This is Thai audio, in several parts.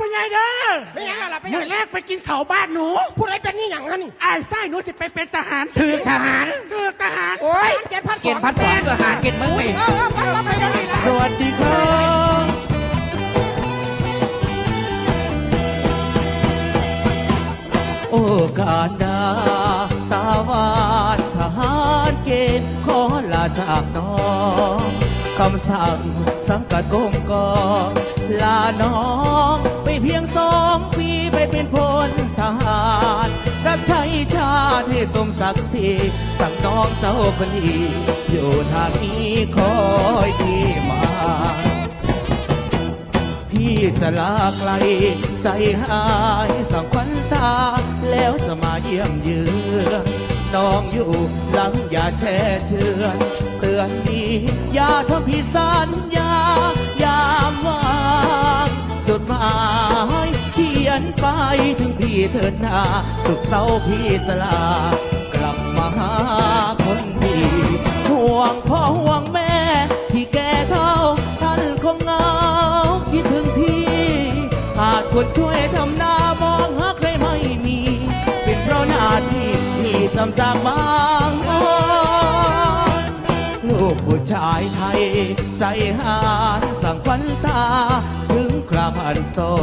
พ่อใหญ่เด้อไม่ยังล่ะไปยัเมื่งอแรกไปกินข้าวบ้านหนูผู้ใดเป็นนี่อย่างนั้นนี่ไอ้ายไส้หนูสิไปเป็นทหารถือทหาร ถือทหารโอ้ยเจ็ดพันเกณฑ์พัดสองก็หาเกณฑ์มึงเอนี่อเออไปไปไปเดี๋ยวนี้ละสวัสดีครับโอ้การดาตาวานทหารเกณฑ์ขอลาจากน้องคำสั่งสังกัดกรมกองลาน้อง รับใช้ชาติให้สมศักดิ์ศรีสั่งน้องเจ้าคนดีอยู่ทางนี้คอยดีมา พี่จะลาไกลใจหายสังควันตา แล้วจะมาเยี่ยมเยือนน้องอยู่หลังอย่าแช่เชือนเตือนดีอย่าทำผิดสัญญา ไปถึงพี่เถิดนาทุกเศร้าพี่จะลา กลับมาหาคนดีห่วงพ่อห่วงแม่ ที่แก่เท่าท่านคงเหงาคิดถึงพี่ขาดคนช่วยทำหน้ามองหาใครไม่มี เป็นเพราะหน้าที่ที่จำจากบางอ่อนลูกผู้ชายไทย ใจหาสั่งควันตา ถึงคราพันสอ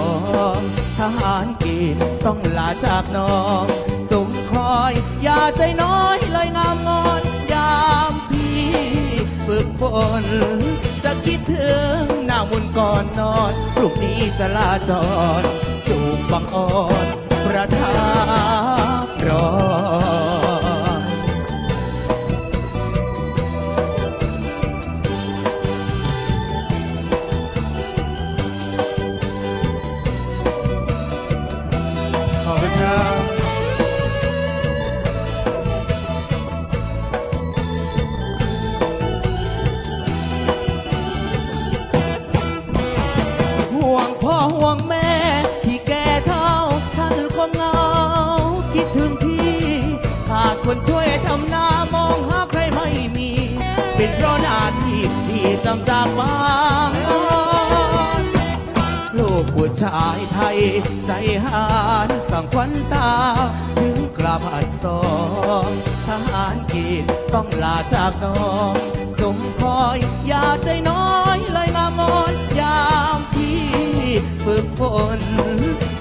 ง ทหารกินต้องลาจากน้องจงคอย อย่าใจน้อยเลยงามงอนยามพี่ฝึกฝนจะคิดถึงหน้ามุนก่อนนอนพรุ่งนี้จะลาจอดจูบบังอ่อนประทับรอ วงพ่อห่วงแม่ ที่แก่เท่าท่านคงเหงา คิดถึงพี่ขาดคนช่วยทำหน้ามองหาใครไม่มี เป็นเพราะหน้าที่ที่จำจากบางอ่อนลูกผู้ชายไทย ใจหานสังควันตา ถึงกลับหัดสองทหารกินต้องลาจากน้อง ฝึกฝน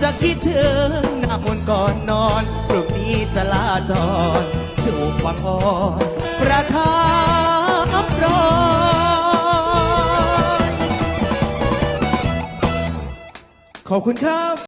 จะคิดถึงหน้ามนก่อนนอนพรุ่งนี้จะลาจรจูบบางอ่อนประทับรอนขอบคุณครับ